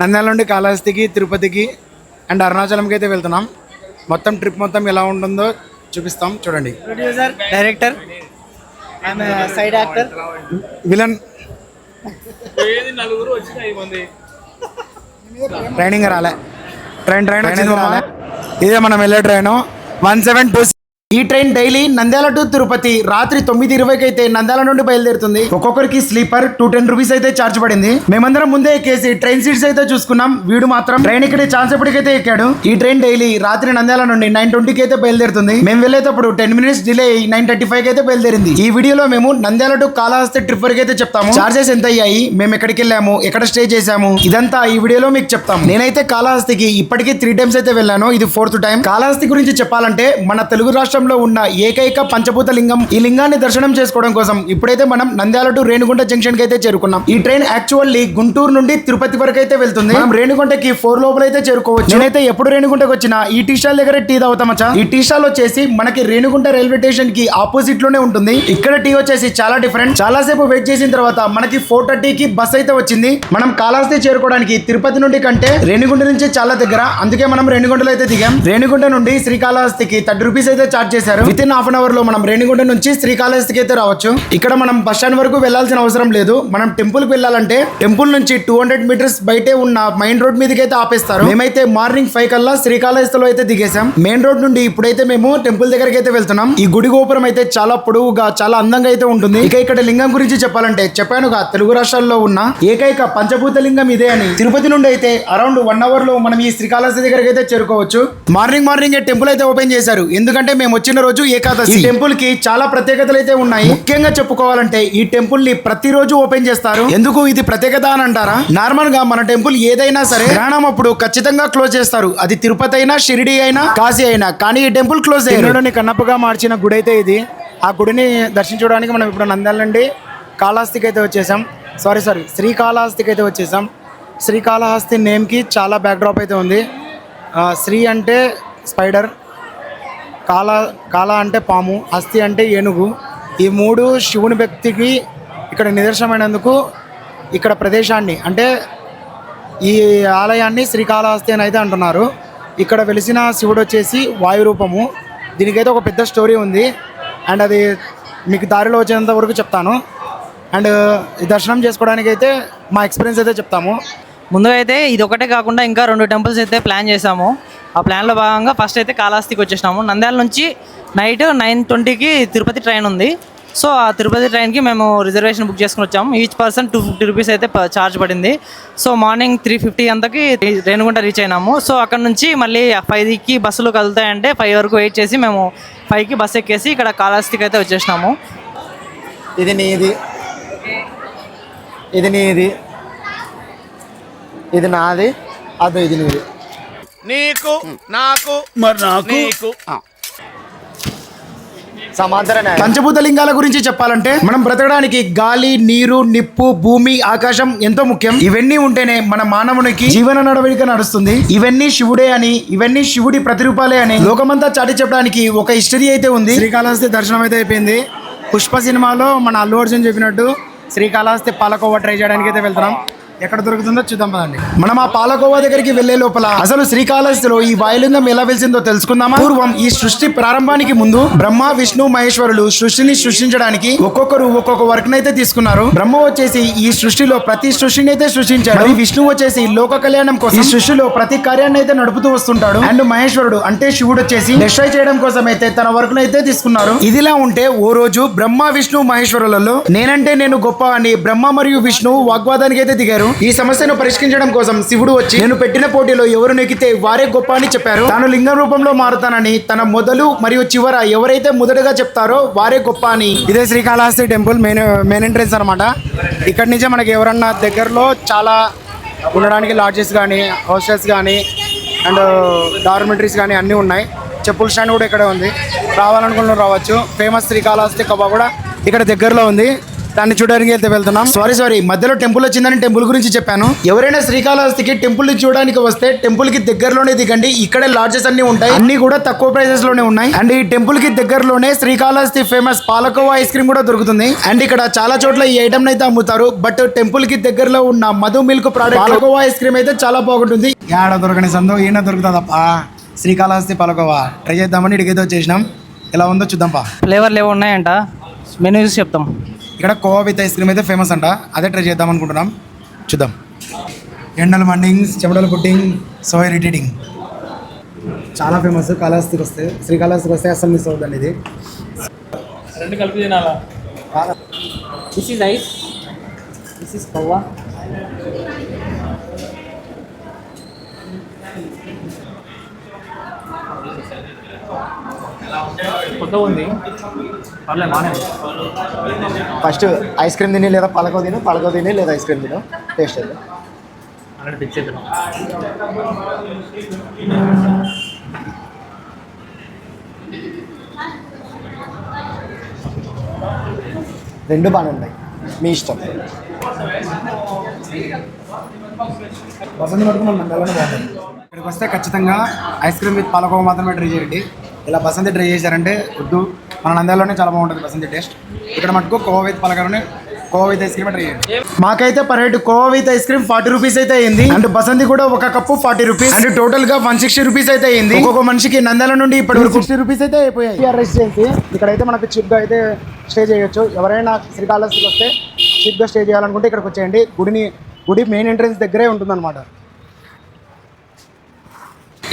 నంద్యాల నుండి కాళహస్తికి తిరుపతికి అండ్ అరుణాచలంకి అయితే వెళ్తున్నాం. మొత్తం ట్రిప్ మొత్తం ఎలా ఉంటుందో చూపిస్తాం. చూడండి. Producer director side actor villain. Training రాలే. ట్రైన్ ట్రైన్ వచ్చింది. ఇదే మనం వెళ్ళే ట్రైన్. వన్ సెవెన్ టూ ఈ train daily Nandyal to Tirupati రాత్రి తొమ్మిది ఇరవైకి అయితే నంద్యాల నుండి బయలుదేరుతుంది. ఒక్కొక్కరికి స్లీపర్ టూ టెన్ రూపీస్ అయితే ఛార్జ్ పడింది. మేమందరం ముందే ఎక్కేసి ట్రైన్ సీట్స్ అయితే చూసుకున్నాం. వీడు మాత్రం ట్రైన్ ఇక్కడ ఛాన్స్ ఎప్పటికైతే ఎక్కాడు. ఈ ట్రైన్ డైలీ రాత్రి నంద్యాల నుండి నైన్ ట్వంటీకి అయితే బయలుదేరుతుంది. మేము వెళ్ళేటప్పుడు టెన్ మినిట్స్ డిలే అయ్యి నైన్ థర్టీ ఫైవ్ అయితే బయలుదేరింది. ఈ వీడియోలో మేము నంద్యాల టు కాళహస్తి ట్రిప్ వరకు అయితే చెప్తాము. చార్జెస్ ఎంత అయ్యాయి? మేము ఎక్కడికి వెళ్ళాము? ఎక్కడ స్టే చేసాము ఇదంతా ఈ వీడియోలో మీకు చెప్తాము. నేనైతే కాళహస్తికి ఇప్పటికీ త్రీ టైమ్స్ అయితే వెళ్ళాను. ఇది ఫోర్త్ టైం కాళహస్తి గురించి చెప్పాలంటే మన తెలుగు రాష్ట్రం రాష్ట్రంలో ఉన్న ఏకైక పంచభూత లింగం ఈ లింగాన్ని దర్శనం చేసుకోవడం కోసం ఇప్పుడైతే మనం నంద్యాల టు రేణిగుంట జంక్షన్కి అయితే చేరుకున్నాం. ఈ ట్రైన్ యాక్చువల్లీ గుంటూరు నుండి తిరుపతి వరకు అయితే వెళ్తుంది. మనం రేణుగుంటకి ఫోర్ లోపల అయితే చేరుకోవచ్చు. నేనైతే ఎప్పుడు రేణిగుంటకు వచ్చినా ఈ టీ స్టాల్ దగ్గర టీ తాగుతామచ్చా ఈ టీ స్టాల్ వచ్చేసి మనకి రేణుగుంట రైల్వే స్టేషన్కి ఆపోజిట్లోనే ఉంటుంది. ఇక్కడ టీ వచ్చేసి చాలా డిఫరెంట్. చాలా సేపు వెయిట్ చేసిన తర్వాత మనకి ఫోర్ థర్టీకి బస్ అయితే వచ్చింది. మనం కాళహస్తి చేరుకోవడానికి తిరుపతి నుండి కంటే రేణుగుంట నుంచి చాలా దగ్గర. అందుకే మనం రేణుగుంటలో అయితే దిగాం. రేణిగుంట నుండి శ్రీకాళహస్తికి థర్టీ రూపీస్ అయితే చార్జ్ చేశారు. విత్ ఇన్ హాఫ్ అన్ అవర్లో మనం రేణిగుంట నుంచి శ్రీకాళహస్తికి అయితే రావచ్చు. ఇక్కడ మనం బస్ స్టాండ్ వరకు వెళ్ళాల్సిన అవసరం లేదు. మనం టెంపుల్కి వెళ్ళాలంటే టెంపుల్ నుంచి టూ హండ్రెడ్ మీటర్స్ బయటే ఉన్న మెయిన్ రోడ్ మీదకి అయితే ఆపేస్తారు. మేమైతే మార్నింగ్ ఫైవ్ కల్లా శ్రీకాళహస్తిలో అయితే దిగేసాం మెయిన్ రోడ్ నుండి ఇప్పుడైతే మేము టెంపుల్ దగ్గరికి అయితే వెళ్తున్నాం. ఈ గుడి గోపురం అయితే చాలా పొడవుగా చాలా అందంగా అయితే ఉంటుంది. ఇక ఇక్కడ లింగం గురించి చెప్పాలంటే చెప్పానుగా తెలుగు రాష్ట్రాల్లో ఉన్న ఏకైక పంచభూత లింగం ఇదే అని. తిరుపతి నుండి అయితే అరౌండ్ వన్ అవర్లో మనం ఈ శ్రీకాళహస్తి దగ్గరికి అయితే చేరుకోవచ్చు. మార్నింగ్ మార్నింగ్ టెంపుల్ అయితే ఓపెన్ చేశారు. ఎందుకంటే మేము వచ్చిన రోజు ఏకాదశి. టెంపుల్కి చాలా ప్రత్యేకతలు అయితే ఉన్నాయి. ముఖ్యంగా చెప్పుకోవాలంటే ఈ టెంపుల్ని ప్రతిరోజు ఓపెన్ చేస్తారు. ఎందుకు ఇది ప్రత్యేకత అని అంటారా? నార్మల్గా మన టెంపుల్ ఏదైనా సరే గ్రహణం అప్పుడు ఖచ్చితంగా క్లోజ్ చేస్తారు. అది తిరుపతి అయినా షిరిడి అయినా కాశీ అయినా. కానీ ఈ టెంపుల్ క్లోజ్ అయ్యారు కన్నప్పగా మార్చిన గుడి అయితే ఇది. ఆ గుడిని దర్శించడానికి మనం ఇప్పుడు నంద్యాల నుండి కాళహస్తికి అయితే వచ్చేసాం. సారీ సారీ శ్రీకాళహస్తికి అయితే వచ్చేసాం. శ్రీకాళహస్తి నేమ్కి చాలా బ్యాక్డ్రాప్ అయితే ఉంది. శ్రీ అంటే స్పైడర్ కాల కాల అంటే పాము హస్తి అంటే ఏనుగు. ఈ మూడు శివుని వ్యక్తికి ఇక్కడ నిదర్శనమైనందుకు ఇక్కడ ప్రదేశాన్ని అంటే ఈ ఆలయాన్ని శ్రీకాళహస్తి అని అయితే అంటున్నారు. ఇక్కడ వెలిసిన శివుడు వచ్చేసి వాయు రూపము దీనికైతే ఒక పెద్ద స్టోరీ ఉంది. అండ్ అది మీకు దారిలో వచ్చేంత వరకు చెప్తాను. అండ్ దర్శనం చేసుకోవడానికి అయితే మా ఎక్స్పీరియన్స్ అయితే చెప్తాము. ముందుగా అయితే ఇది ఒకటే కాకుండా ఇంకా రెండు టెంపుల్స్ అయితే ప్లాన్ చేసాము ఆ ప్లాన్లో భాగంగా ఫస్ట్ అయితే కాళహస్తికి వచ్చేసినాము. నంద్యాల నుంచి నైట్ నైన్ ట్వంటీకి తిరుపతి ట్రైన్ ఉంది. సో ఆ తిరుపతి ట్రైన్కి మేము రిజర్వేషన్ బుక్ చేసుకుని వచ్చాము. Each person two fifty rupees అయితే ఛార్జ్ పడింది. సో మార్నింగ్ త్రీ ఫిఫ్టీ అంతకి రేణుగుంట రీచ్ అయినాము. సో అక్కడ నుంచి మళ్ళీ ఫైవ్కి బస్సులు కదులుతాయంటే ఫైవ్ వరకు వెయిట్ చేసి మేము ఫైవ్కి బస్ ఎక్కేసి ఇక్కడ కాళహస్తికి అయితే వచ్చేసినాము. ఇది నీది. ఇది నీది. ఇది నాది. అదో ఇది నీది. నీకు నాకు మరి నాకు? నీకు. సమాంతర పంచభూత లింగాల గురించి చెప్పాలంటే మనం బ్రతకడానికి గాలి నీరు నిప్పు భూమి ఆకాశం ఎంతో ముఖ్యం. ఇవన్నీ ఉంటేనే మన మానవునికి జీవన నడవడిక నడుస్తుంది. ఇవన్నీ శివుడే అని ఇవన్నీ శివుడి ప్రతిరూపాలే అని లోకమంతా చాటి చెప్పడానికి ఒక హిస్టరీ అయితే ఉంది. శ్రీకాళహస్తి దర్శనం అయితే అయిపోయింది. పుష్ప సినిమాలో మన అల్లు అర్జున్ చెప్పినట్టు శ్రీకాళహస్తి పాలకోవా ట్రై చేయడానికి అయితే వెళ్తున్నాం. ఎక్కడ దొరుకుతుందో చూద్దాం పదండి. మనం ఆ పాలకోవా దగ్గరికి వెళ్ళే లోపల అసలు శ్రీకాళహస్తిలో ఈ వాయులింగం ఎలా వెలిసిందో తెలుసుకుందామా? పూర్వం ఈ సృష్టి ప్రారంభానికి ముందు బ్రహ్మ విష్ణు మహేశ్వరులు సృష్టిని సృష్టించడానికి ఒక్కొక్కరు ఒక్కొక్క వర్క్ నైతే తీసుకున్నారు. బ్రహ్మ వచ్చేసి ఈ సృష్టిలో ప్రతి సృష్టిని అయితే సృష్టించాడు. మరి విష్ణు వచ్చేసి లోక కళ్యాణం కోసం ఈ సృష్టిలో ప్రతి కార్యాన్ని అయితే నడుపుతూ వస్తుంటాడు. అండ్ మహేశ్వరుడు అంటే శివుడు వచ్చేసి డిస్ట్రాయ్ చేయడం కోసం అయితే తన వర్క్ అయితే తీసుకున్నారు. ఇదిలా ఉంటే ఓ రోజు బ్రహ్మ విష్ణు మహేశ్వరులలో నేనంటే నేను గొప్ప అని బ్రహ్మ మరియు విష్ణు వాగ్వాదానికి అయితే దిగారు. ఈ సమస్యను పరిష్కరించడం కోసం శివుడు వచ్చి నేను పెట్టిన పోటీలో ఎవరు నెక్కితే వారే గొప్ప అని చెప్పారు. తాను లింగం రూపంలో మారుతానని తన మొదలు మరియు చివర ఎవరైతే మొదటగా చెప్తారో వారే గొప్ప అని. ఇదే Srikalahasti temple main main entrance అనమాట ఇక్కడి నుంచే మనకి ఎవరన్నా దగ్గరలో చాలా ఉండడానికి లాడ్జెస్ కానీ హాస్టల్స్ కానీ అండ్ డార్మెటరీస్ కానీ అన్నీ ఉన్నాయి. చెప్పుల స్టాండ్ కూడా ఇక్కడే ఉంది. రావాలనుకున్న రావచ్చు. ఫేమస్ శ్రీకాళహస్తి కబాబ్ కూడా ఇక్కడ దగ్గరలో ఉంది. దాన్ని చూడడానికి అయితే వెళ్తున్నాం. సారీ సారీ మధ్యలో టెంపుల్ వచ్చిందని టెంపుల్ గురించి చెప్పాను. ఎవరైనా శ్రీకాళహస్తికి టెంపుల్ని చూడడానికి వస్తే టెంపుల్కి దగ్గరలోనే దిగండి. ఇక్కడే లాడ్జెస్ అన్ని ఉంటాయి. అన్ని కూడా తక్కువ ప్రైసెస్లోనే ఉన్నాయి. అండ్ ఈ టెంపుల్కి దగ్గరలోనే Srikalahasti famous palkova ice cream కూడా దొరుకుతుంది. అండ్ ఇక్కడ చాలా చోట్ల ఈ ఐటమ్ అయితే అమ్ముతారు. బట్ టెంపుల్కి దగ్గరలో ఉన్న Madhu milk product palkova ice cream అయితే చాలా బాగుంటుంది. యాడ దొరకని సందో ఈయన దొరుకుతుందప్పా. శ్రీకాళహస్తి పాలకోవా. ట్రై చేద్దామని ఇడికైతే వచ్చేసినాం ఎలా ఉందో చూద్దాంపా. ఫ్లేవర్లు ఏవో ఉన్నాయంట. మెనూ చూసి చెప్తాం. ఇక్కడ కోవా విత్ ఐస్ క్రీమ్ అయితే ఫేమస్ అంట. అదే ట్రై చేద్దాం అనుకుంటున్నాం. చూద్దాం. ఎండల మండింగ్ చెమటల పుట్టింగ్ సో ఇరిటేటింగ్ చాలా ఫేమస్ కాళహస్తికి వస్తే శ్రీకాళహస్తికి వస్తే అసలు మిస్ అవుతుంది ఇది. రెండు కలిపి తినాలా? This is ice this is kahwa కొత్త ఉంది. పర్లేదు బాగానే ఫస్ట్ ఐస్ క్రీమ్ తిని లేదా పలకో తిని పలకో తిని లేదా ఐస్ క్రీమ్ తిను. టేస్ట్ అయితే అయిపోయినాం రెండు బాగానే ఉన్నాయి. మీ ఇష్టం. బసంతి పట్టుకున్నాం బాగుంటుంది ఇక్కడికి వస్తే ఖచ్చితంగా ఐస్ క్రీమ్ విత్ పాలకోవ మాత్రమే ట్రై చేయండి. ఇలా బసంతి ట్రై చేశారంటే వద్దు. మన నంద్యాలలోనే చాలా బాగుంటుంది బసంతి టేస్ట్. ఇక్కడ మటుకు kova with పాలకలోనే kova with ice cream try చేయండి. మాకైతే per head kova with ice cream forty rupees అయితే అయింది. అండ్ బసంతి కూడా ఒక కప్పు ఫార్టీ రూపీస్. అండ్ టోటల్గా వన్ సిక్స్టీ రూపీస్ అయితే అయింది. ఒక్కొక్క మనిషికి నంద్యాల నుండి ఇప్పటి వరకు సిక్స్టీ రూపీస్ అయితే అయిపోయాయి. రెసిడెన్సీ ఇక్కడైతే మనకు చీప్గా అయితే స్టే చేయొచ్చు. ఎవరైనా శ్రీకాళహస్తికి వస్తే చీప్గా స్టే చేయాలనుకుంటే ఇక్కడికి వచ్చేయండి. గుడిని గుడి మెయిన్ ఎంట్రన్స్ దగ్గరే ఉంటుందన్నమాట.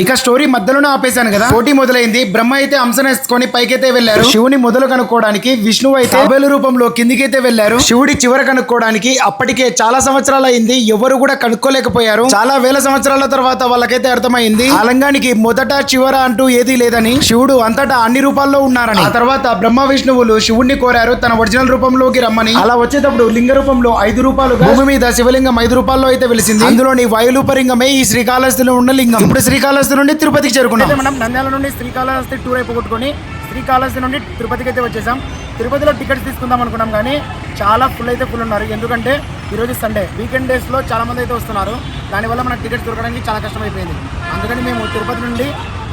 ఇక స్టోరీ మధ్యలోనే ఆపేశాను కదా. పోటీ మొదలైంది. బ్రహ్మ అయితే అంశనేసుకొని పైకైతే వెళ్ళారు. శివుని మొదలు కనుక్కోవడానికి విష్ణువు అయితే బయలు రూపంలో కిందికైతే వెళ్ళారు. శివుడి చివర కనుక్కోవడానికి అప్పటికే చాలా సంవత్సరాలు అయింది. ఎవరు కూడా కనుక్కోలేకపోయారు. చాలా వేల సంవత్సరాల తర్వాత వాళ్ళకైతే అర్థమైంది. ఆలంగానికి మొదట చివర అంటూ ఏదీ లేదని శివుడు అంతటా అన్ని రూపాల్లో ఉన్నారని. ఆ తర్వాత బ్రహ్మ విష్ణువులు శివుణ్ణి కోరారు. తన ఒరిజినల్ రూపంలోకి రమ్మని. అలా వచ్చేటప్పుడు లింగ రూపంలో ఐదు రూపాయలు భూమి మీద శివలింగం ఐదు రూపాల్లో అయితే వెలిసింది. అందులోని వాయులూపలింగమే ఈ శ్రీకాళహస్తిలో ఉన్న లింగం. ఇప్పుడు శ్రీకాళహస్తి నుండి తిరుపతికి చేరుకున్నాం. మనం నంద్యాల నుండి శ్రీకాళహస్తి టూర్ అయిపోగొట్టుకొని శ్రీకాళహస్తి నుండి తిరుపతికి అయితే వచ్చేసాం. తిరుపతిలో టికెట్స్ తీసుకుందాం అనుకున్నాం కానీ చాలా ఫుల్ అయితే ఫుల్ ఉన్నారు. ఎందుకంటే ఈరోజు సండే వీకెండ్ డేస్లో చాలామంది అయితే వస్తున్నారు. దానివల్ల మనకు టికెట్స్ దొరకడానికి చాలా కష్టమైపోయింది. అందుకని మేము తిరుపతి నుండి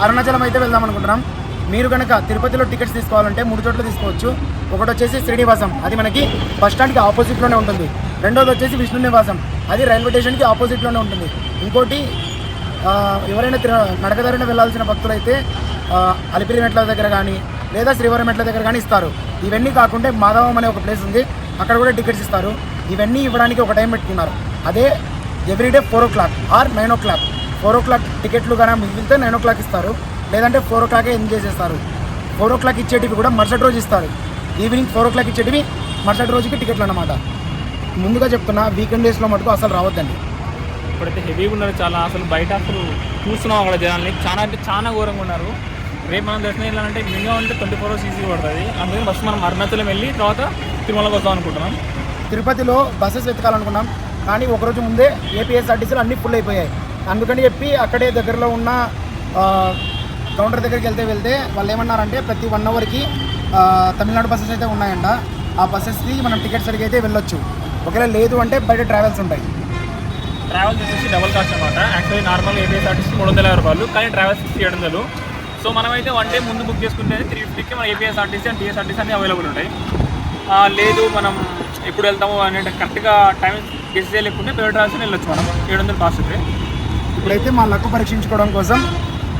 అరుణాచలం అయితే వెళ్దాం అనుకుంటున్నాం. మీరు కనుక తిరుపతిలో టికెట్స్ తీసుకోవాలంటే మూడు చోట్ల తీసుకోవచ్చు. ఒకటి వచ్చేసి శ్రీనివాసం. అది మనకి బస్ స్టాండ్కి ఆపోజిట్లోనే ఉంటుంది. రెండోది వచ్చేసి విష్ణు నివాసం. అది రైల్వే స్టేషన్కి ఆపోజిట్లోనే ఉంటుంది. ఇంకోటి ఎవరైనా తిర నడకదారిన వెళ్ళాల్సిన భక్తులైతే అలిపిరి మెట్ల దగ్గర కానీ లేదా శ్రీవారి మెట్ల దగ్గర కానీ ఇస్తారు. ఇవన్నీ కాకుండా మాధవం అనే ఒక ప్లేస్ ఉంది. అక్కడ కూడా టికెట్స్ ఇస్తారు. ఇవన్నీ ఇవ్వడానికి ఒక టైం పెట్టుకున్నారు. అదే everyday four o'clock or nine o'clock. Four o'clock టికెట్లు కానీ మిగిలితే నైన్ ఓ క్లాక్ ఇస్తారు. లేదంటే ఫోర్ ఓ క్లాకే ఎంజాయ్ చేస్తారు. ఫోర్ ఓ క్లాక్ ఇచ్చేటివి కూడా మరుసటి రోజు ఇస్తారు. ఈవినింగ్ ఫోర్ ఓ క్లాక్ ఇచ్చేటివి మరుసటి రోజుకి టికెట్లు అన్నమాట ముందుగా చెప్తున్నా వీకెండ్ డేస్లో మటుకు అసలు రావద్దండి. ఇప్పుడైతే హెవీగా ఉన్నారు చాలా. అసలు బయట అసలు చూస్తున్నాం అక్కడ జనాల్ని. చాలా అంటే చాలా ఘోరంగా ఉన్నారు. రేపు మనం దర్శనం వెళ్ళాలంటే మినిమం అంటే ట్వంటీ ఫోర్ అవర్స్ ఈజీ పడుతుంది. అందుకని ఫస్ట్ మనం అరుణాచలం వెళ్ళి తర్వాత తిరుమలకి వద్దాం అనుకుంటున్నాం. తిరుపతిలో బస్సెస్ వెతకాలనుకున్నాం. కానీ ఒకరోజు ముందే ఏపీఎస్ఆర్టీసీలు అన్నీ ఫుల్ అయిపోయాయి. అందుకని చెప్పి అక్కడే దగ్గరలో ఉన్న కౌంటర్ దగ్గరికి వెళ్తే వెళ్తే వాళ్ళు ఏమన్నారంటే ప్రతి వన్ అవర్కి తమిళనాడు బస్సెస్ అయితే ఉన్నాయంట. ఆ బస్సెస్కి మనం టికెట్ సరిగ్గా అయితే వెళ్ళొచ్చు. ఒకవేళ లేదు అంటే బయట ట్రావెల్స్ ఉంటాయి. ట్రావెల్ వచ్చేసి డబల్ కాస్ట్ అనమాట. యాక్చువల్లీ నార్మల్ ఏపీఎస్ఆర్టీసీ మూడు వందల యాభై రూపాయలు కానీ ట్రావెల్స్ ఏడు వందలు. సో మనమైతే వన్ డే ముందు బుక్ చేసుకుంటే త్రీ ఫిఫ్టీకి మన ఏపీఎస్ఆర్టీసీ అండ్ టీఎస్ఆర్టీసీ అన్ని అవైలబుల్ ఉంటాయి. లేదు మనం ఎప్పుడు వెళ్తాము అనేది కరెక్ట్గా టైం గెస్ చేయలేకుంటే పేరు ట్రావెల్స్ వెళ్ళొచ్చు మనం. ఏడు వందలు కాస్ట్ అయితే. ఇప్పుడైతే మా లక్కు పరీక్షించుకోవడం కోసం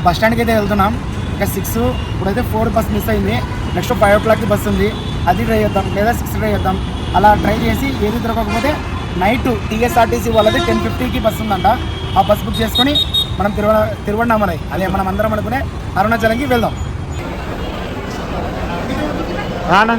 బస్ స్టాండ్కి అయితే వెళ్తున్నాం. ఇంకా సిక్స్ ఇప్పుడైతే ఫోర్ బస్ మిస్ అయింది. నెక్స్ట్ ఫైవ్ ఓ క్లాక్కి బస్ ఉంది. అది ట్రై చేద్దాం లేదా సిక్స్ ట్రై చేద్దాం. అలా ట్రై చేసి ఏది దొరకకపోతే నైట్ టీఎస్ఆర్టీసీ వాళ్ళది టెన్ ఫిఫ్టీకి బస్ ఉందంట. ఆ బస్ బుక్ చేసుకొని మనం తిరువ తిరువణామలై అదే మనం అందరం అనుకునే అరుణాచలంకి వెళ్దాం. రానా?